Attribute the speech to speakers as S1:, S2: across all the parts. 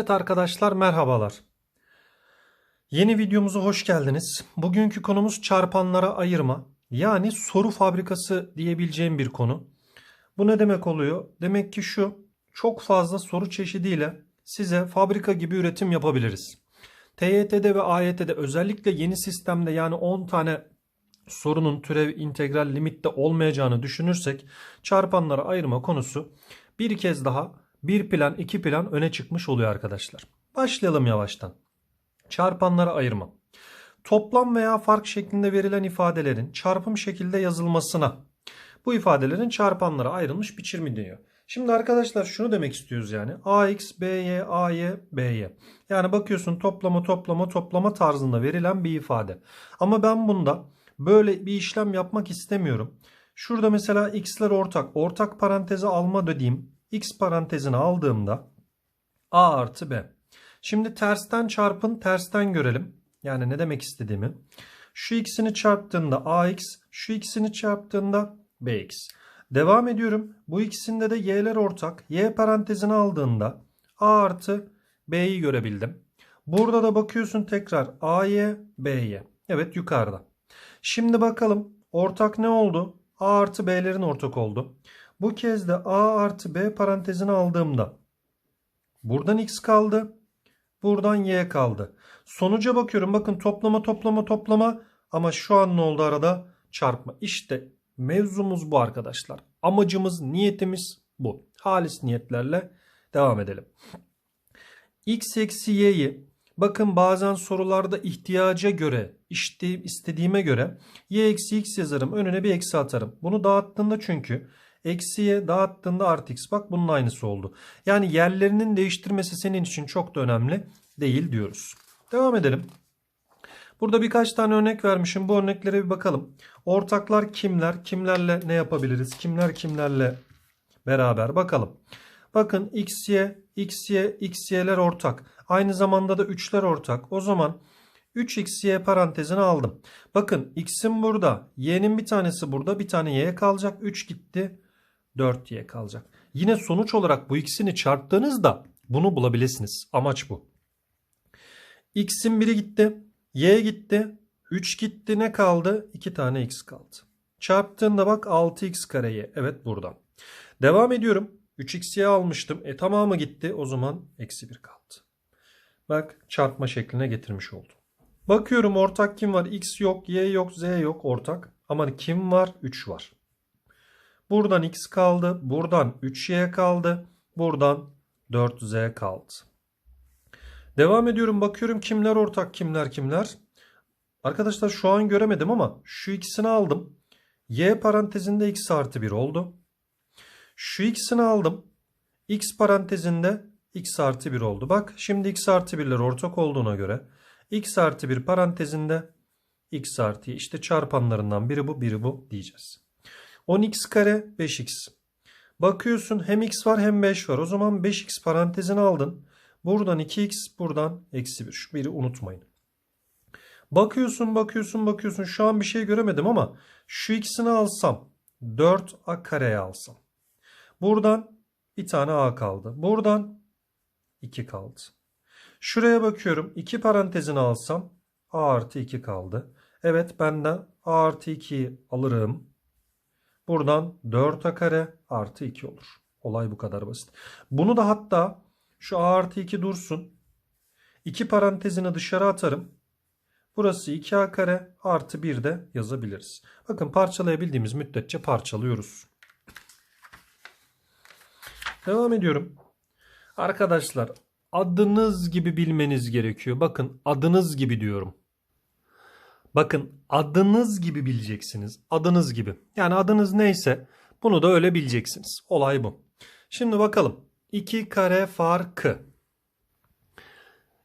S1: Evet arkadaşlar merhabalar. Yeni videomuza hoş geldiniz. Bugünkü konumuz çarpanlara ayırma. Yani soru fabrikası diyebileceğim bir konu. Bu ne demek oluyor? Demek ki şu çok fazla soru çeşidiyle size fabrika gibi üretim yapabiliriz. TYT'de ve AYT'de özellikle yeni sistemde yani 10 tane sorunun türev, integral, limitte olmayacağını düşünürsek çarpanlara ayırma konusu bir kez daha bir plan iki plan öne çıkmış oluyor arkadaşlar. Başlayalım yavaştan. Çarpanlara ayırma. Toplam veya fark şeklinde verilen ifadelerin çarpım şekilde yazılmasına bu ifadelerin çarpanlara ayrılmış biçimi diyor. Şimdi arkadaşlar şunu demek istiyoruz yani. AX, BY, AY, BY. Yani bakıyorsun toplama toplama toplama tarzında verilen bir ifade. Ama ben bunda böyle bir işlem yapmak istemiyorum. Şurada mesela x'ler ortak. Ortak paranteze alma dediğim x parantezini aldığımda a artı b. Şimdi tersten çarpın tersten görelim. Yani ne demek istediğimi. Şu ikisini çarptığında ax, şu ikisini çarptığında bx. Devam ediyorum. Bu ikisinde de y'ler ortak. Y parantezini aldığında a artı b'yi görebildim. Burada da bakıyorsun tekrar a'y, b'ye. Evet yukarıda. Şimdi bakalım ortak ne oldu? A artı B'lerin ortak oldu. Bu kez de A artı B parantezini aldığımda buradan X kaldı. Buradan Y kaldı. Sonuca bakıyorum. Bakın toplama toplama toplama ama şu an ne oldu arada? Çarpma. İşte mevzumuz bu arkadaşlar. Amacımız, niyetimiz bu. Halis niyetlerle devam edelim. X eksi Y'yi bakın bazen sorularda ihtiyaca göre işte istediğime göre y eksi x yazarım. Önüne bir eksi atarım. Bunu dağıttığında çünkü eksiye dağıttığında artı x. Bak bunun aynısı oldu. Yani yerlerinin değiştirmesi senin için çok da önemli değil diyoruz. Devam edelim. Burada birkaç tane örnek vermişim. Bu örneklere bir bakalım. Ortaklar kimler? Kimlerle ne yapabiliriz? Kimler kimlerle beraber bakalım. Bakın xy, xy, xy'ler ortak. Aynı zamanda da 3'ler ortak. O zaman 3xy parantezine aldım. Bakın x'in burada. Y'nin bir tanesi burada. Bir tane y kalacak. 3 gitti. 4y kalacak. Yine sonuç olarak bu ikisini çarptığınızda bunu bulabilirsiniz. Amaç bu. x'in biri gitti. y gitti. 3 gitti. Ne kaldı? 2 tane x kaldı. Çarptığında bak 6x kareye. Evet buradan. Devam ediyorum. 3x'ye almıştım. E tamamı gitti. O zaman eksi 1 kaldı. Bak çarpma şekline getirmiş oldum. Bakıyorum ortak kim var? X yok, Y yok, Z yok ortak. Ama kim var? 3 var. Buradan X kaldı. Buradan 3Y kaldı. Buradan 4Z kaldı. Devam ediyorum. Bakıyorum kimler ortak, kimler kimler. Arkadaşlar şu an göremedim ama şu ikisini aldım. Y parantezinde X artı 1 oldu. Şu ikisini aldım. X parantezinde X artı 1 oldu. Bak şimdi X artı 1'ler ortak olduğuna göre x artı 1 parantezinde x artı işte çarpanlarından biri bu biri bu diyeceğiz. 10x kare 5x. Bakıyorsun hem x var hem 5 var. O zaman 5x parantezini aldın. Buradan 2x buradan eksi 1. Şu biri unutmayın. Bakıyorsun bakıyorsun bakıyorsun. Şu an bir şey göremedim ama şu ikisini alsam 4a kareye alsam. Buradan bir tane a kaldı. Buradan 2 kaldı. Şuraya bakıyorum. 2 parantezini alsam a artı 2 kaldı. Evet benden a artı 2'yi alırım. Buradan 4a kare artı 2 olur. Olay bu kadar basit. Bunu da hatta şu a artı 2 dursun. 2 parantezini dışarı atarım. Burası 2a kare artı 1 de yazabiliriz. Bakın parçalayabildiğimiz müddetçe parçalıyoruz. Devam ediyorum. Arkadaşlar adınız gibi bilmeniz gerekiyor. Bakın adınız gibi diyorum. Bakın adınız gibi bileceksiniz. Adınız gibi. Yani adınız neyse bunu da öyle bileceksiniz. Olay bu. Şimdi bakalım. 2 kare farkı.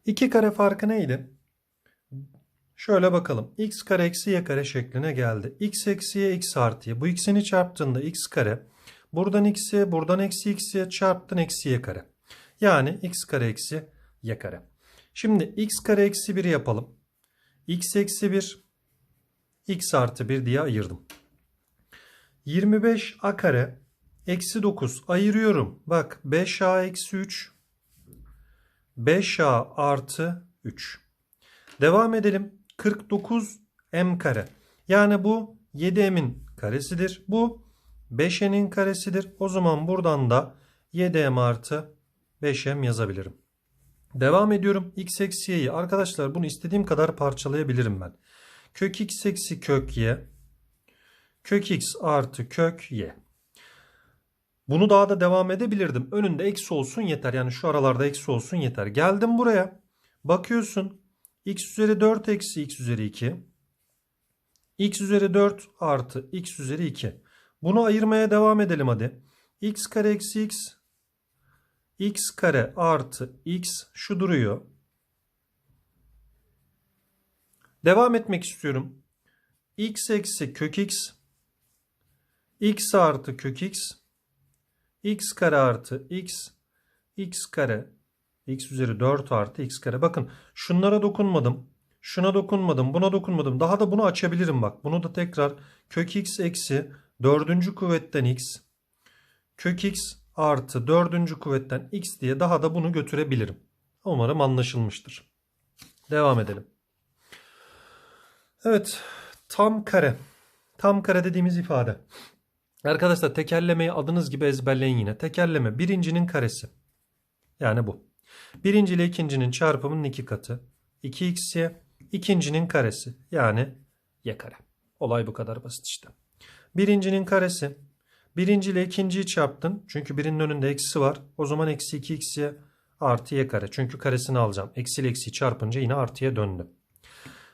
S1: 2 kare farkı neydi? Şöyle bakalım. x kare eksi y kare şekline geldi. x eksi y x artı y. Bu ikisini çarptığında x kare. Buradan x'ye buradan eksi x'ye çarptın eksi y kare. Yani x kare eksi y kare. Şimdi x kare eksi 1 yapalım. X eksi 1 x artı 1 diye ayırdım. 25 a kare eksi 9 ayırıyorum. Bak 5a eksi 3 5a artı 3. Devam edelim. 49 m kare. Yani bu 7m'in karesidir. Bu 5n'in karesidir. O zaman buradan da 7m artı 5m yazabilirim. Devam ediyorum. x eksi y'yi. Arkadaşlar bunu istediğim kadar parçalayabilirim ben. Kök x eksi kök y. Kök x artı kök y. Bunu daha da devam edebilirdim. Önünde eksi olsun yeter. Yani şu aralarda eksi olsun yeter. Geldim buraya. Bakıyorsun. x üzeri 4 eksi x üzeri 2. x üzeri 4 artı x üzeri 2. Bunu ayırmaya devam edelim hadi. x kare eksi x. x kare artı x şu duruyor. Devam etmek istiyorum. x eksi kök x. x artı kök x x kare artı x, x kare, x üzeri 4 artı x kare. Bakın şunlara dokunmadım. Şuna dokunmadım. Buna dokunmadım. Daha da bunu açabilirim bak. Bunu da tekrar kök x eksi 4. kuvvetten x kök x artı 4. kuvvetten x diye daha da bunu götürebilirim. Umarım anlaşılmıştır. Devam edelim. Evet. Tam kare. Tam kare dediğimiz ifade. Arkadaşlar tekerlemeyi adınız gibi ezberleyin yine. Tekerleme birincinin karesi. Yani bu. Birinci ile ikincinin çarpımının iki katı. 2xy ikincinin karesi. Yani y kare. Olay bu kadar basit işte. Birincinin karesi. Birinci ile ikinciyi çarptın. Çünkü birinin önünde eksi var. O zaman eksi 2xy artı y kare. Çünkü karesini alacağım. Eksi ile eksiyi çarpınca yine artıya döndü.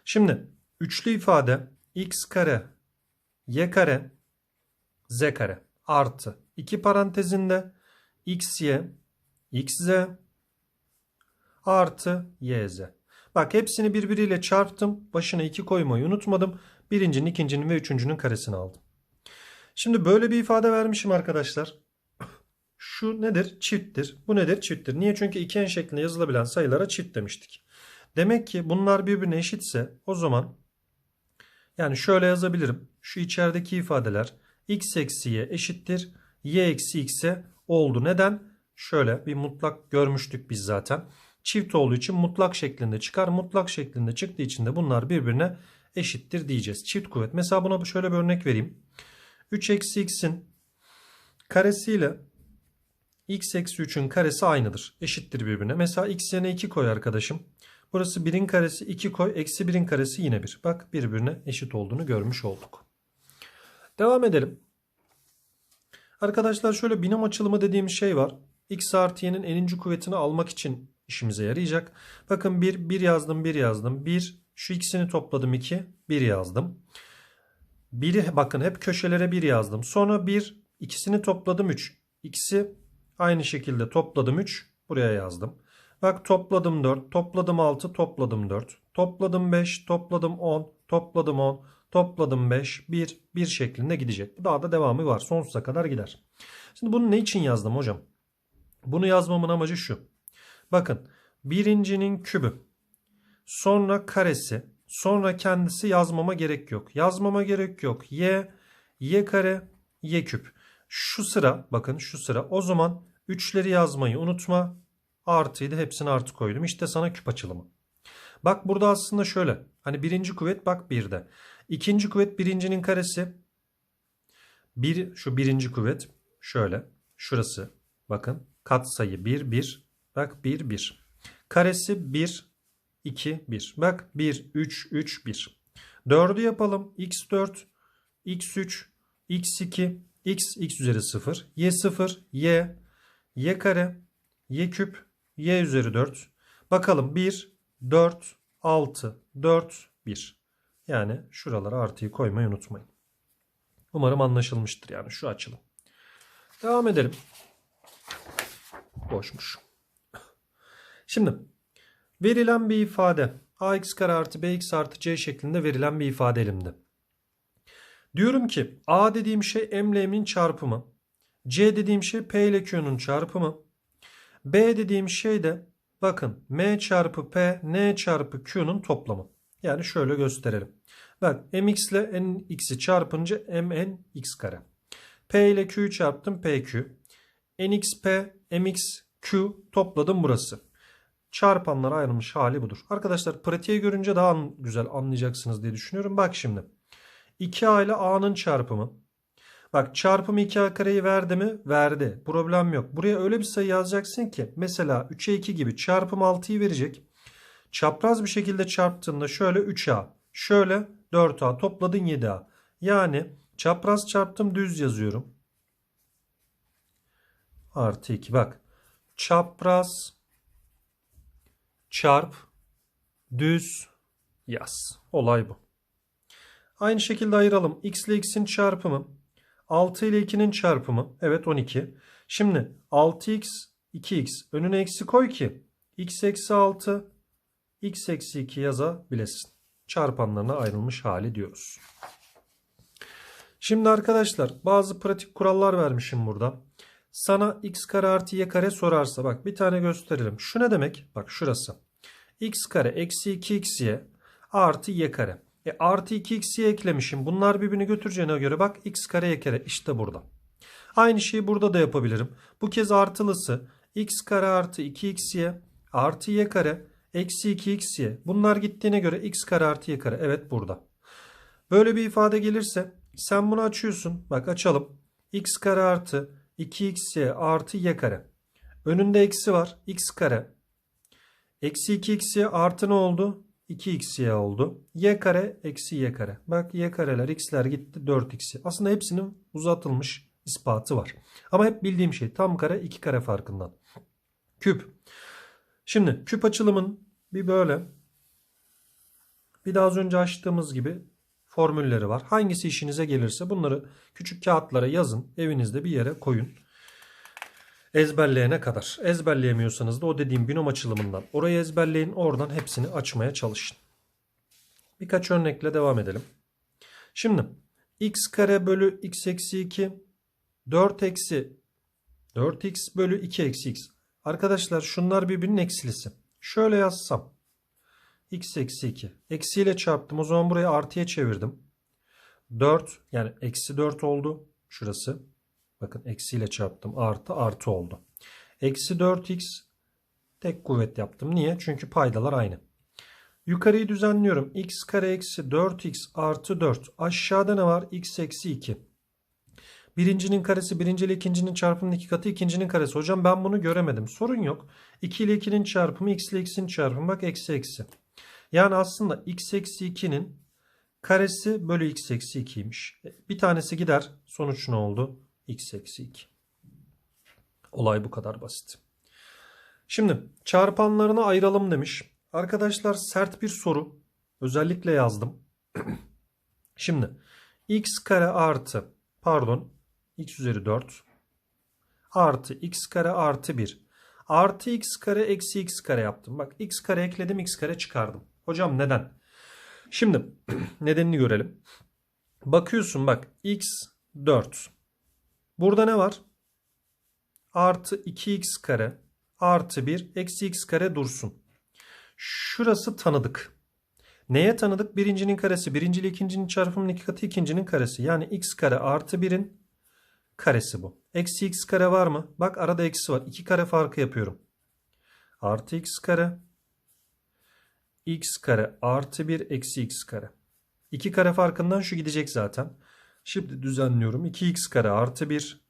S1: Şimdi üçlü ifade x kare y kare z kare artı 2 parantezinde xy xz artı yz. Bak hepsini birbiriyle çarptım. Başına 2 koymayı unutmadım. Birincinin, ikincinin ve üçüncünün karesini aldım. Şimdi böyle bir ifade vermişim arkadaşlar. Şu nedir? Çifttir. Bu nedir? Çifttir. Niye? Çünkü iken şeklinde yazılabilen sayılara çift demiştik. Demek ki bunlar birbirine eşitse o zaman yani şöyle yazabilirim. Şu içerideki ifadeler x eksi y eşittir. y eksi x'e oldu. Neden? Şöyle bir mutlak görmüştük biz zaten. Çift olduğu için mutlak şeklinde çıkar. Mutlak şeklinde çıktığı için de bunlar birbirine eşittir diyeceğiz. Çift kuvvet. Mesela buna şöyle bir örnek vereyim. 3 eksi x'in karesiyle x eksi 3'ün karesi aynıdır. Eşittir birbirine. Mesela x yerine 2 koy arkadaşım. Burası 1'in karesi 2 koy. Eksi 1'in karesi yine 1. Bak birbirine eşit olduğunu görmüş olduk. Devam edelim. Arkadaşlar şöyle binom açılımı dediğimiz şey var. x artı y'nin eninci kuvvetini almak için işimize yarayacak. Bakın 1, 1 yazdım, 1 yazdım. 1, şu ikisini topladım 2, 1 yazdım. 1'i bakın hep köşelere 1 yazdım. Sonra 1, ikisini topladım 3. İkisi aynı şekilde topladım 3, buraya yazdım. Bak topladım 4, topladım 6, topladım 4. Topladım 5, topladım 10, topladım 10. Topladım 5, 1, 1 şeklinde gidecek. Bu daha da devamı var. Sonsuza kadar gider. Şimdi bunu ne için yazdım hocam? Bunu yazmamın amacı şu. Bakın birincinin kübü, sonra karesi, sonra kendisi yazmama gerek yok. Yazmama gerek yok. Y, y kare, y küp. Şu sıra bakın şu sıra o zaman üçleri yazmayı unutma. Artıydı hepsini artı koydum. İşte sana küp açılımı. Bak burada aslında şöyle. Hani birinci kuvvet bak birde. İkinci kuvvet birincinin karesi. Bir, şu birinci kuvvet şöyle. Şurası bakın kat sayı 1 1. Bak 1 1. Karesi 1 2 1. Bak 1 3 3 1. 4'ü yapalım. x4 x3 x2 x x üzeri 0 y 0 y y kare y küp y üzeri 4. Bakalım 1 4 6 4 1. Yani şuralara artıyı koymayı unutmayın. Umarım anlaşılmıştır yani şu açılım. Devam edelim. Boşmuş. Şimdi verilen bir ifade ax kare artı bx artı c şeklinde verilen bir ifade elimde. Diyorum ki a dediğim şey m ile m'in çarpımı. c dediğim şey p ile q'nun çarpımı. b dediğim şey de bakın m çarpı p n çarpı q'nun toplamı. Yani şöyle gösterelim. Bak mx ile nx'i çarpınca mn x kare. P ile q'yu çarptım pq. nxp mx q topladım burası. Çarpanlara ayrılmış hali budur. Arkadaşlar pratiğe görünce daha güzel anlayacaksınız diye düşünüyorum. Bak şimdi. 2a ile a'nın çarpımı. Bak çarpım 2a kareyi verdi mi? Verdi. Problem yok. Buraya öyle bir sayı yazacaksın ki mesela 3'e 2 gibi çarpım 6'yı verecek. Çapraz bir şekilde çarptığında şöyle 3a, şöyle 4a topladın 7a. Yani çapraz çarptım düz yazıyorum. Artı 2 bak. Çapraz çarp düz yaz. Olay bu. Aynı şekilde ayıralım. x ile x'in çarpımı 6 ile 2'nin çarpımı. Evet 12. Şimdi 6x 2x önüne eksi koy ki x eksi 6 x eksi 2 yazabilesin. Çarpanlarına ayrılmış hali diyoruz. Şimdi arkadaşlar bazı pratik kurallar vermişim burada. Sana x kare artı y kare sorarsa bak bir tane gösterelim. Şu ne demek? Bak şurası. x kare eksi 2xy artı y kare. E artı 2x'ye eklemişim. Bunlar birbirini götüreceğine göre bak x kare y kare işte burada. Aynı şeyi burada da yapabilirim. Bu kez artılısı x kare artı 2xy artı y kare eksi 2xy. Bunlar gittiğine göre x kare artı y kare. Evet burada. Böyle bir ifade gelirse sen bunu açıyorsun. Bak açalım. x kare artı 2xy artı y kare. Önünde eksi var. x kare. Eksi 2xy artı ne oldu? 2xy oldu. y kare eksi y kare. Bak y kareler x'ler gitti 4x'y. Aslında hepsinin uzatılmış ispatı var. Ama hep bildiğim şey tam kare 2 kare farkından. Küp. Şimdi küp açılımın bir böyle bir daha az önce açtığımız gibi formülleri var. Hangisi işinize gelirse bunları küçük kağıtlara yazın. Evinizde bir yere koyun. Ezberleyene kadar. Ezberleyemiyorsanız da o dediğim binom açılımından orayı ezberleyin. Oradan hepsini açmaya çalışın. Birkaç örnekle devam edelim. Şimdi x kare bölü x eksi 2 4 eksi 4x bölü 2 eksi x. Arkadaşlar şunlar birbirinin eksilisi. Şöyle yazsam. X eksi 2. Eksiyle çarptım. O zaman burayı artıya çevirdim. 4 yani eksi 4 oldu. Şurası. Bakın eksiyle çarptım. Artı artı oldu. Eksi 4x tek kuvvet yaptım. Niye? Çünkü paydalar aynı. Yukarıyı düzenliyorum. x kare eksi 4x artı 4. Aşağıda ne var? x eksi 2. Birincinin karesi birinci ile ikincinin çarpımının iki katı ikincinin karesi. Hocam ben bunu göremedim. Sorun yok. 2 ile 2'nin çarpımı x ile x'in çarpımı bak eksi eksi. Yani aslında x eksi 2'nin karesi bölü x eksi 2'ymiş. Bir tanesi gider. Sonuç ne oldu? x eksi 2. Olay bu kadar basit. Şimdi çarpanlarını ayıralım demiş. Arkadaşlar sert bir soru. Özellikle yazdım. Şimdi x kare artı pardon x üzeri 4 artı x kare artı 1 artı x kare eksi x kare yaptım. Bak x kare ekledim x kare çıkardım. Hocam neden? Şimdi nedenini görelim. Bakıyorsun bak x 4. Burada ne var? Artı 2x kare artı 1 eksi x kare dursun. Şurası tanıdık. Neye tanıdık? Birincinin karesi. Birinci ile ikincinin çarpımının iki katı ikincinin karesi. Yani x kare artı 1'in karesi bu. Eksi x kare var mı? Bak arada eksi var. 2 kare farkı yapıyorum. Artı x kare. X kare artı 1 eksi x kare. 2 kare farkından şu gidecek zaten. Şimdi düzenliyorum. 2x kare artı 1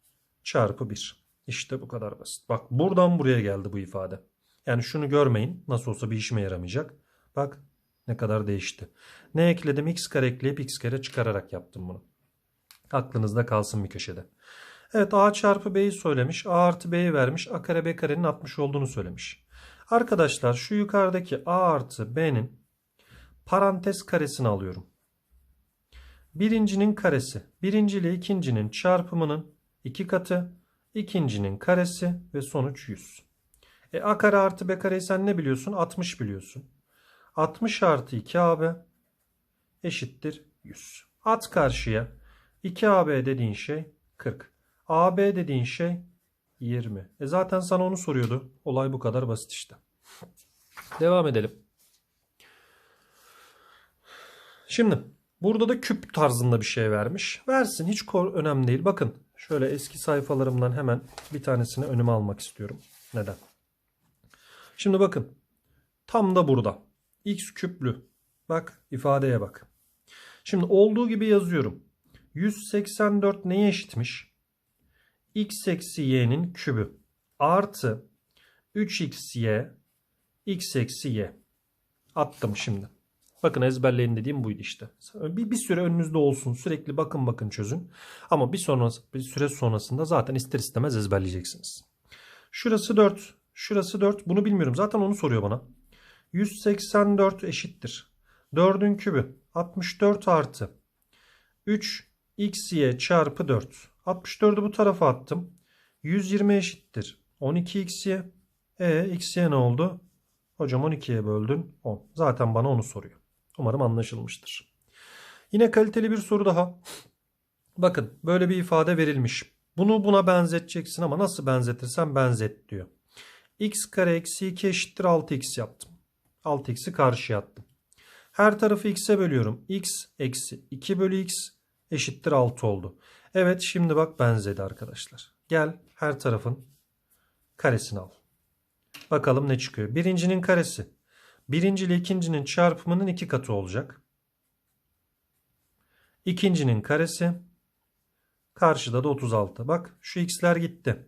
S1: çarpı 1. İşte bu kadar basit. Bak buradan buraya geldi bu ifade. Yani şunu görmeyin. Nasıl olsa bir işime yaramayacak. Bak ne kadar değişti. Ne ekledim? x kare ekleyip x kare çıkararak yaptım bunu. Aklınızda kalsın bir köşede. Evet a çarpı b'yi söylemiş. a artı b'yi vermiş. a kare b karenin 60 olduğunu söylemiş. Arkadaşlar şu yukarıdaki a artı b'nin parantez karesini alıyorum. Birincinin karesi. Birinci ile ikincinin çarpımının iki katı. ikincinin karesi ve sonuç 100. E a kare artı b kareyi sen ne biliyorsun? 60 biliyorsun. 60 artı 2ab eşittir 100. At karşıya. 2ab dediğin şey 40. AB dediğin şey 20. E zaten sana onu soruyordu. Olay bu kadar basit işte. Devam edelim. Şimdi burada da küp tarzında bir şey vermiş. Versin hiç önemli değil. Bakın şöyle eski sayfalarımdan hemen bir tanesini önüme almak istiyorum. Neden? Şimdi bakın Tam da burada. X küplü. Bak ifadeye bak. Şimdi olduğu gibi yazıyorum. 184 neye eşitmiş? X eksi y'nin kübü. Artı 3xy x eksi y. Attım şimdi. Bakın ezberleyin dediğim buydu işte. Bir, bir süre önünüzde olsun. Sürekli bakın bakın çözün. Ama bir, sonrası, bir süre sonrasında zaten ister istemez ezberleyeceksiniz. Şurası 4. Şurası 4. Bunu bilmiyorum. Zaten onu soruyor bana. 184 eşittir. 4'ün kübü. 64 artı. 3 xy çarpı 4. 64'ü bu tarafa attım. 120 eşittir. 12 xy. E xy ne oldu? Hocam 12'ye böldün 10. Zaten bana onu soruyor. Umarım anlaşılmıştır. Yine kaliteli bir soru daha. Bakın böyle bir ifade verilmiş. Bunu buna benzeteceksin ama nasıl benzetirsen benzet diyor. x kare eksi 2 eşittir 6x yaptım. 6x'i karşıya attım. Her tarafı x'e bölüyorum. x eksi 2 bölü x eşittir 6 oldu. Evet şimdi bak benzedi arkadaşlar. Gel her tarafın karesini al. Bakalım ne çıkıyor. Birincinin karesi. Birinci ile ikincinin çarpımının iki katı olacak. İkincinin karesi. Karşıda da 36. Bak şu x'ler gitti.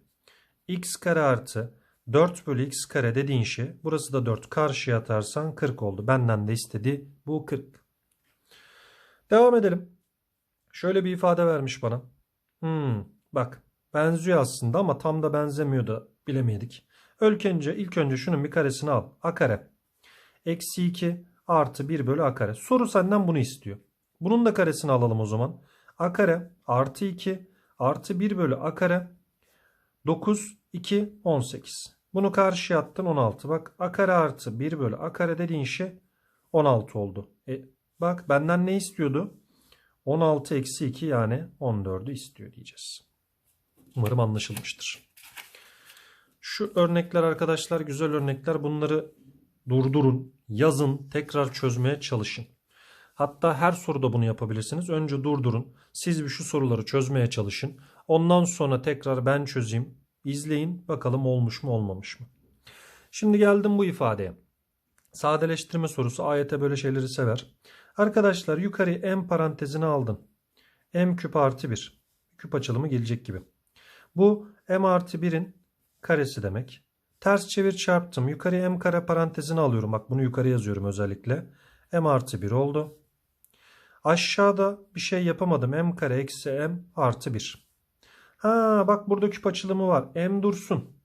S1: x kare artı 4 bölü x kare dediğin şey. Burası da 4. Karşıya atarsan 40 oldu. Benden de istedi. Bu 40. Devam edelim. Şöyle bir ifade vermiş bana. Hmm, bak benziyor aslında ama tam da benzemiyor da bilemedik. İlk önce, ilk önce şunun bir karesini al. A kare. Eksi 2 artı 1 bölü a kare. Soru senden bunu istiyor. Bunun da karesini alalım o zaman. A kare artı 2 artı 1 bölü a kare 9, 2, 18. Bunu karşıya attın 16. Bak a kare artı 1 bölü a kare dediğin şey 16 oldu. E, bak benden ne istiyordu? 16 eksi 2 yani 14'ü istiyor diyeceğiz. Umarım anlaşılmıştır. Şu örnekler arkadaşlar güzel örnekler. Bunları durdurun, yazın, tekrar çözmeye çalışın. Hatta her soruda bunu yapabilirsiniz. Önce durdurun. Siz bir şu soruları çözmeye çalışın. Ondan sonra tekrar ben çözeyim. İzleyin bakalım olmuş mu olmamış mı. Şimdi geldim bu ifadeye. Sadeleştirme sorusu AYT böyle şeyleri sever. Arkadaşlar yukarı m parantezine aldın. m küp artı 1. Küp açılımı gelecek gibi. Bu m artı 1'in karesi demek. Ters çevir çarptım. Yukarıya m kare parantezine alıyorum. Bak bunu yukarı yazıyorum özellikle. m artı 1 oldu. Aşağıda bir şey yapamadım. m kare eksi m artı 1. Ha bak burada küp açılımı var. m dursun.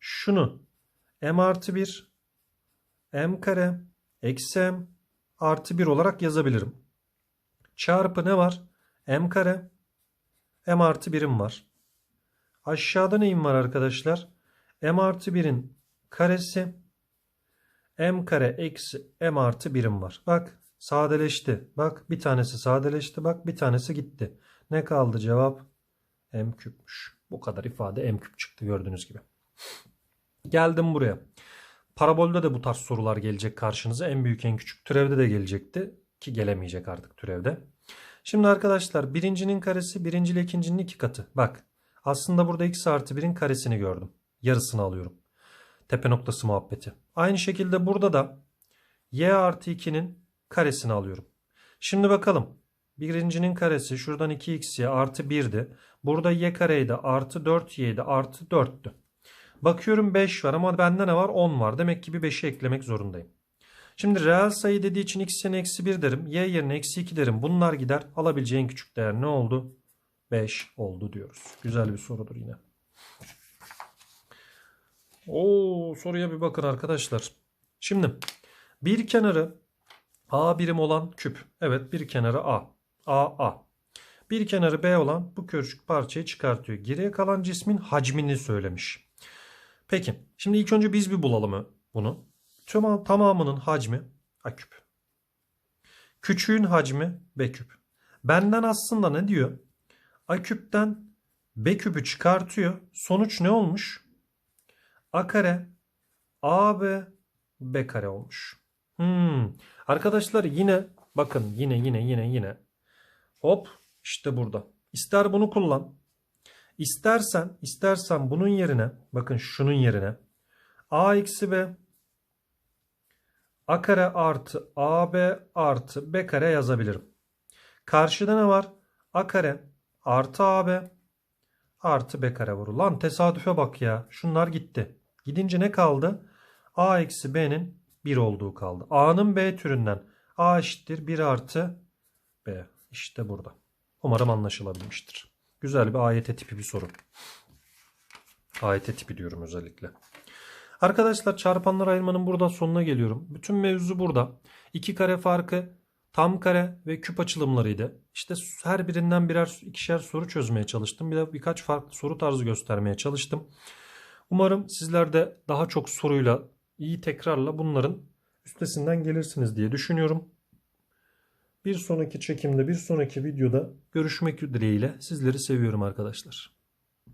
S1: Şunu m artı 1 m kare eksi m artı 1 olarak yazabilirim. Çarpı ne var? m kare m artı 1'im var. Aşağıda neyim var arkadaşlar? m artı 1'in karesi m kare eksi m artı 1'im var. Bak sadeleşti. Bak bir tanesi sadeleşti. Bak bir tanesi gitti. Ne kaldı cevap? m küpmüş. Bu kadar ifade m küp çıktı gördüğünüz gibi. Geldim buraya. Parabolde de bu tarz sorular gelecek karşınıza. En büyük en küçük türevde de gelecekti. Ki gelemeyecek artık türevde. Şimdi arkadaşlar birincinin karesi birinci ile ikincinin iki katı. Bak aslında burada x artı 1'in karesini gördüm. Yarısını alıyorum. Tepe noktası muhabbeti. Aynı şekilde burada da y artı 2'nin karesini alıyorum. Şimdi bakalım. Birincinin karesi şuradan 2xy artı 1'di. Burada y kareydi artı 4y'ydi artı 4'tü. Bakıyorum 5 var ama bende ne var? 10 var. Demek ki bir 5'i eklemek zorundayım. Şimdi reel sayı dediği için x yerine eksi 1 derim. Y yerine eksi 2 derim. Bunlar gider. Alabileceğin küçük değer ne oldu? 5 oldu diyoruz. Güzel bir sorudur yine. Oo soruya bir bakın arkadaşlar. Şimdi bir kenarı A birim olan küp. Evet bir kenarı A. A A. Bir kenarı B olan bu küçük parçayı çıkartıyor. Geriye kalan cismin hacmini söylemiş. Peki şimdi ilk önce biz bir bulalım bunu. Tüm tamamının hacmi A küp. Küçüğün hacmi B küp. Benden aslında ne diyor? A küpten B küpü çıkartıyor. Sonuç ne olmuş? A kare AB B kare olmuş. Hmm. Arkadaşlar yine bakın yine yine yine yine. Hop işte burada. İster bunu kullan. İstersen istersen bunun yerine bakın şunun yerine A eksi B A kare artı AB artı B kare yazabilirim. Karşıda ne var? A kare artı AB artı B kare var. Lan tesadüfe bak ya. Şunlar gitti. Gidince ne kaldı? A eksi B'nin 1 olduğu kaldı. A'nın B türünden A eşittir 1 artı B. İşte burada. Umarım anlaşılabilmiştir. Güzel bir AYT tipi bir soru. AYT tipi diyorum özellikle. Arkadaşlar çarpanlar ayırmanın burada sonuna geliyorum. Bütün mevzu burada. İki kare farkı tam kare ve küp açılımlarıydı. İşte her birinden birer ikişer soru çözmeye çalıştım. Bir de birkaç farklı soru tarzı göstermeye çalıştım. Umarım sizler de daha çok soruyla, iyi tekrarla bunların üstesinden gelirsiniz diye düşünüyorum. Bir sonraki çekimde, bir sonraki videoda görüşmek dileğiyle sizleri seviyorum arkadaşlar.